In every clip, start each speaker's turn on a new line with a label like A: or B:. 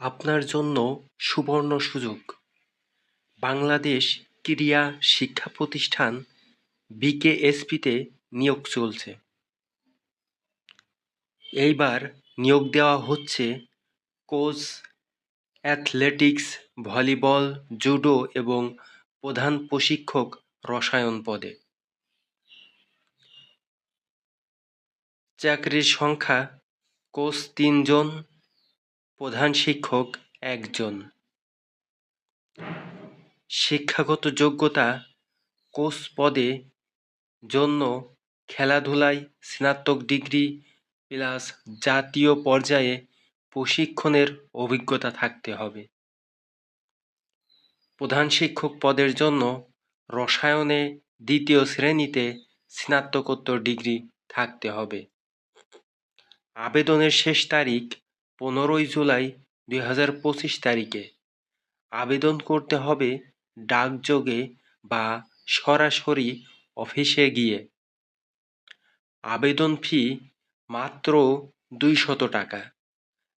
A: আপনার জন্য সুবর্ণ সুযোগ। বাংলাদেশ ক্রীড়া শিক্ষা প্রতিষ্ঠান বিকেএসপিতে নিয়োগ চলছে। এইবার নিয়োগ দেওয়া হচ্ছে কোচ, অ্যাথলেটিক্স, ভলিবল, জুডো এবং প্রধান প্রশিক্ষক রসায়ন পদে। চাকরির সংখ্যা কোচ তিনজন প্রধান শিক্ষক একজন। শিক্ষাগত যোগ্যতা কোচ পদে জন্য খেলাধুলায় স্নাতক ডিগ্রি প্লাস জাতীয় পর্যায়ে প্রশিক্ষণের অভিজ্ঞতা থাকতে হবে। প্রধান শিক্ষক পদের জন্য রসায়নে দ্বিতীয় শ্রেণীতে স্নাতকোত্তর ডিগ্রি থাকতে হবে। আবেদনের শেষ তারিখ পনেরোই জুলাই দুই হাজার পঁচিশ তারিখে। আবেদন করতে হবে ডাকযোগে বা সরাসরি অফিসে গিয়ে। আবেদন ফি মাত্র দুইশত টাকা।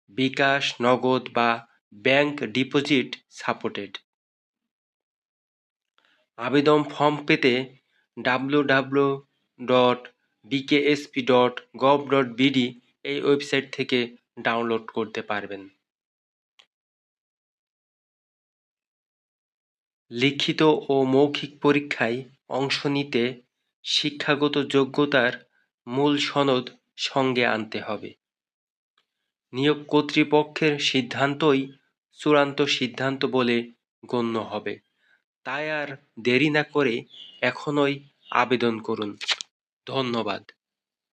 A: বিকাশ, নগদ বা ব্যাংক ডিপোজিট সাপোর্টেড। আবেদন ফর্ম পেতে W W dot BKSP dot gov dot BD এই ওয়েবসাইট থেকে ডাউনলোড করতে পারবেন। লিখিত ও মৌখিক পরীক্ষায় অংশ নিতে শিক্ষাগত যোগ্যতার মূল সনদ সঙ্গে আনতে হবে। নিয়োগ কর্তৃপক্ষের সিদ্ধান্তই চূড়ান্ত সিদ্ধান্ত বলে গণ্য হবে। তাই আর দেরি না করে এখনই আবেদন করুন। ধন্যবাদ।